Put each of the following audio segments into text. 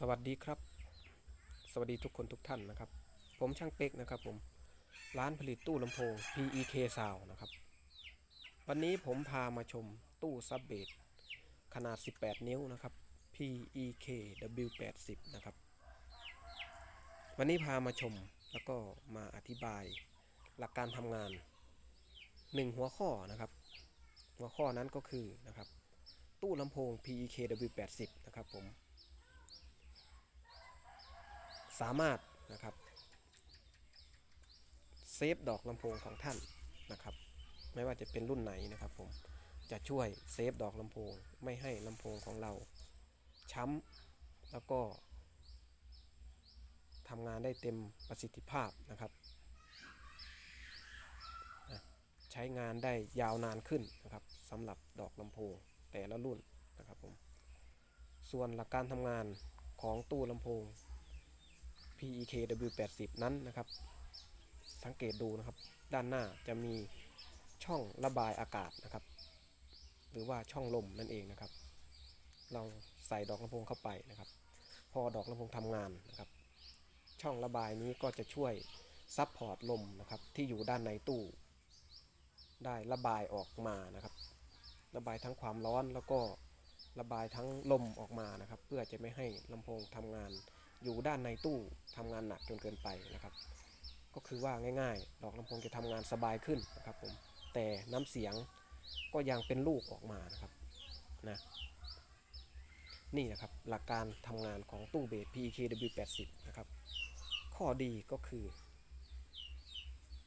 สวัสดีครับ สวัสดีทุกคนทุกท่านนะครับ ผมช่างเป็กนะครับผม ร้านผลิตตู้ลำโพง PEK Sound นะครับ วันนี้ผมพามาชมตู้ซับเบสขนาด 18 นิ้วนะครับ PEK W80 นะครับ วันนี้พามาชมแล้วก็มาอธิบายหลักการทำงาน 1 หัวข้อนะครับ หัวข้อนั้นก็คือนะครับ ตู้ลำโพง PEK W80 นะครับผม สามารถนะครับเซฟดอกลำโพงของท่านนะครับ ไม่ว่าจะเป็นรุ่นไหนนะครับผมจะช่วยเซฟดอกลำโพงไม่ให้ลำโพงของเรา ช้ำแล้วก็ทำงานได้เต็มประสิทธิภาพนะครับ ใช้งานได้ยาวนานขึ้นนะครับสำหรับดอกลำโพงแต่ละรุ่นนะครับผมส่วนหลักการทำงานของตู้ลำโพง PEK W80 นั้นนะครับ สังเกตดูนะครับ ด้านหน้าจะมีช่องระบายอากาศนะครับ หรือว่าช่องลมนั่นเองนะครับ เราใส่ดอกลำโพงเข้าไปนะครับ พอดอกลำโพงทำงานนะครับ ช่องระบายนี้ก็จะช่วยซับพอร์ตลมนะครับที่อยู่ด้านในตู้ ได้ระบายออกมานะครับ ระบายทั้งความร้อนแล้วก็ระบายทั้งลมออกมานะครับ เพื่อจะไม่ให้ลำโพงทำงาน อยู่ด้านในตู้ทำงานหนักจนเกินไปนะครับ ก็คือว่าง่ายๆ ดอกลำโพงจะทำงานสบายขึ้นนะครับผมแต่น้ำเสียงก็ยังเป็นลูกออกมานะครับนะนี่นะครับหลักการทำงานของตู้เบส PKW80 นะครับ ข้อดีก็คือ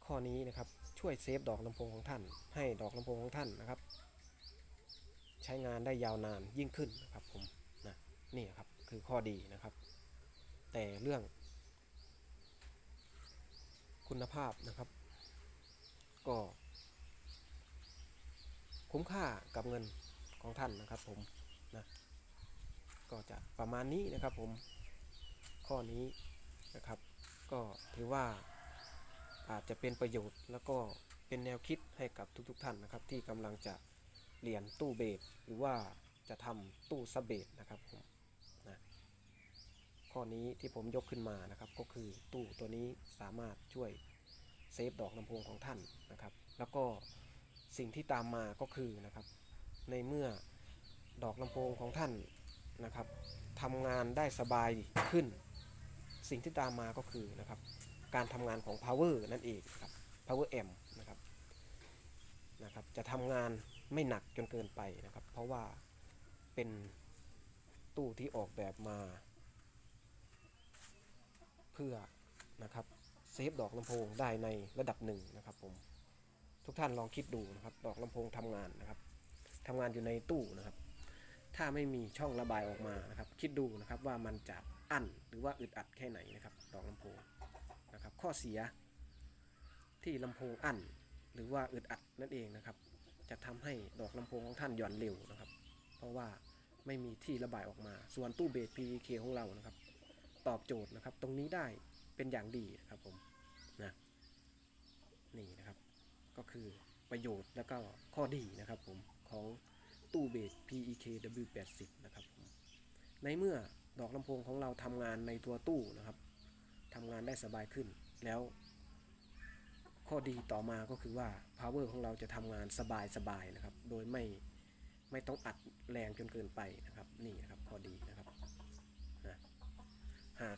ข้อนี้นะครับช่วยเซฟดอกลำโพงของท่าน ให้ดอกลำโพงของท่านนะครับ ใช้งานได้ยาวนานยิ่งขึ้นนะครับผมนะนี่ครับคือข้อดีนะครับ แต่เรื่อง คุณภาพนะครับ ก็ คุ้มค่ากับเงินของท่านนะครับผมนะก็จะประมาณนี้นะครับผมข้อนี้นะครับ ก็ถือว่าอาจจะเป็นประโยชน์แล้วก็เป็นแนวคิดให้กับทุกๆทท่านนะครับ ที่กำลังจะเรียนตู้เบสหรือว่าจะทำตู้ซับเบสนะครับผม ข้อนี้ที่ผมยกขึ้นมานะครับก็คือตู้ตัวนี้สามารถช่วยเซฟดอกลำโพงของท่านนะครับ แล้วก็สิ่งที่ตามมาก็คือนะครับ ในเมื่อดอกลำโพงของท่านนะครับทำงานได้สบายขึ้น สิ่งที่ตามมาก็คือนะครับการทำงานของ power นั่นเองครับ power amp นะครับนะครับจะทำงานไม่หนักจนเกินไปนะครับ เพราะว่าเป็นตู้ที่ออกแบบมา พื่อนะครับเซฟดอกลำโพงได้ในระดับหนึ่งนะครับผมทุกท่านลองคิดดูนะครับ ดอกลำโพงทำงานนะครับทำงานอยู่ในตู้นะครับ ถ้าไม่มีช่องระบายออกมานะครับ คิดดูนะครับว่ามันจะอั้นหรือว่าอึดอัดแค่ไหนนะครับ ดอกลำโพงนะครับ ข้อเสียที่ลำโพงอั้นหรือว่าอึดอัดนั่นเองนะครับ จะทำให้ดอกลำโพงของท่านหย่อนเร็วนะครับ เพราะว่าไม่มีที่ระบายออกมา ส่วนตู้เบส PEK ของเรานะครับ ตอบโจทย์นะครับ ตรงนี้ได้เป็นอย่างดีนะครับผมนะนี่นะครับ ก็คือประโยชน์แล้วก็ข้อดีนะครับผมของตู้เบส PEK W80 นะครับผมในเมื่อดอกลำโพงของเราทำงานในตัวตู้นะครับทำงานได้สบายขึ้นแล้ว ข้อดีต่อมาก็คือว่า power ของเราจะทำงานสบายสบายๆนะครับ โดยไม่ไม่ต้องอัดแรงจนเกินไปนะครับ นี่นะครับข้อดีนะครับนะ หาก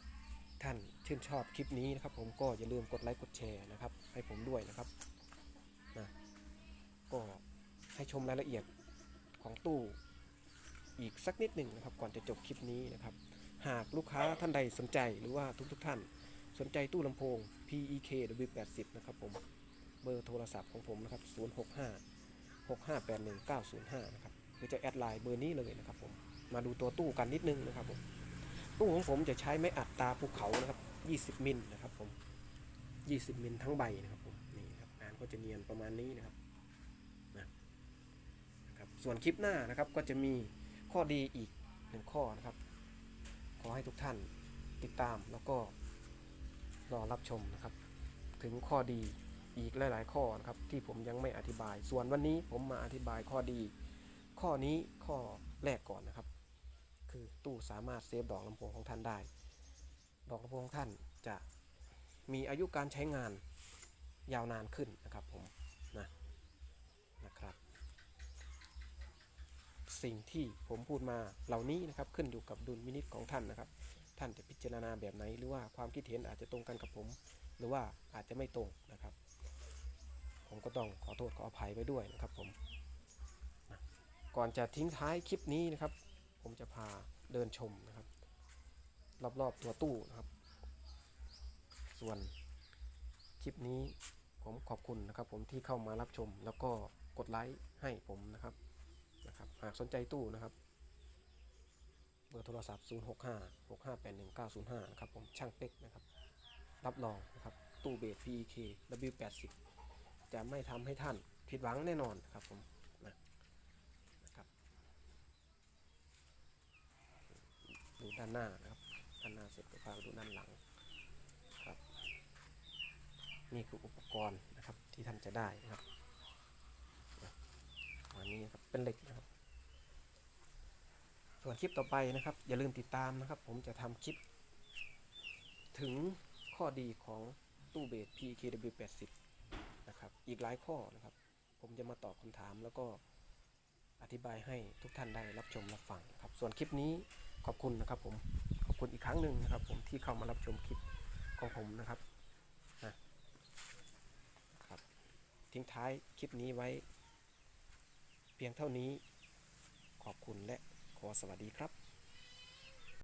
ท่าน ชื่นชอบคลิปนี้นะครับ ผมก็อย่าลืมกดไลค์กดแชร์นะครับ ให้ผมด้วยนะครับนะก็ให้ชมรายละเอียดของตู้อีกสักนิดหนึ่งนะครับ ก่อนจะจบคลิปนี้นะครับ หากลูกค้าท่านใดสนใจหรือว่าทุกๆทท่านสนใจตู้ลำโพง PEK W80 นะครับผมเบอร์โทรศัพท์ของผมนะครับ 065 6581 905 นะครับหรือจะแอดไลน์เบอร์นี้เลยนะครับผม มาดูตัวตู้กันนิดนึงนะครับผม ตู้ของผมจะใช้ไม้อัดตาภูเขานะครับ 20 มิลนะครับผม 20 มิลทั้งใบนะครับผมนี่ครับงานก็จะเนียนประมาณนี้นะครับนะนะครับ ส่วนคลิปหน้านะครับก็จะมีข้อดีอีกหนึ่งข้อนะครับ ขอให้ทุกท่านติดตามแล้วก็รอรับชมนะครับ ถึงข้อดีอีกหลาย ๆ ข้อนะครับ ที่ผมยังไม่อธิบาย ส่วนวันนี้ผมมาอธิบายข้อดี ข้อนี้ข้อแรกก่อนนะครับ คือตู้สามารถเซฟดอกลำโพงของท่านได้ ดอกลำโพงของท่านจะมีอายุการใช้งานยาวนานขึ้นนะครับผมนะนะครับ สิ่งที่ผมพูดมาเหล่านี้นะครับขึ้นอยู่กับดุลมินิจของท่านนะครับ ท่านจะพิจารณาแบบไหนหรือว่าความคิดเห็นอาจจะตรงกันกับผม หรือว่าอาจจะไม่ตรงนะครับ ผมก็ต้องขอโทษขออภัยไว้ด้วยนะครับผมนะก่อนจะทิ้งท้ายคลิปนี้นะครับ ผมจะพาเดินชมนะครับ รอบๆตัวตู้นะครับ ส่วนคลิปนี้ผมขอบคุณนะครับ ผมที่เข้ามารับชมแล้วก็กดไลค์ให้ผมนะครับนะครับ หากสนใจตู้นะครับเบอร์โทรศัพท์ 0 6 5 6 5 8 1 9 0 5 นะครับผมช่างเป็กนะครับ รับรองนะครับ ตู้เบส PEK W80 จะไม่ทำให้ท่านผิดหวังแน่นอนครับผมนะนะครับ ด้านหน้านะครับด้านหน้าเสร็จก็พาไปดูด้านหลังครับ นี่คืออุปกรณ์นะครับที่ท่านจะได้นะครับนะอันนี้ครับเป็นเหล็กนะครับ ส่วนคลิปต่อไปนะครับ อย่าลืมติดตามนะครับ ผมจะทำคลิป ถึงข้อดีของตู้เบส PKW80 นะครับอีกหลายข้อนะครับ ผมจะมาตอบคำถามแล้วก็อธิบายให้ทุกท่านได้รับชมรับฟังครับ ส่วนคลิปนี้ ขอบคุณนะครับผมขอบคุณอีกครั้งหนึ่งนะครับ ผมที่เข้ามารับชมคลิปของผมนะครับนะครับ ทิ้งท้ายคลิปนี้ไว้ เพียงเท่านี้ ขอบคุณและขอสวัสดีครับ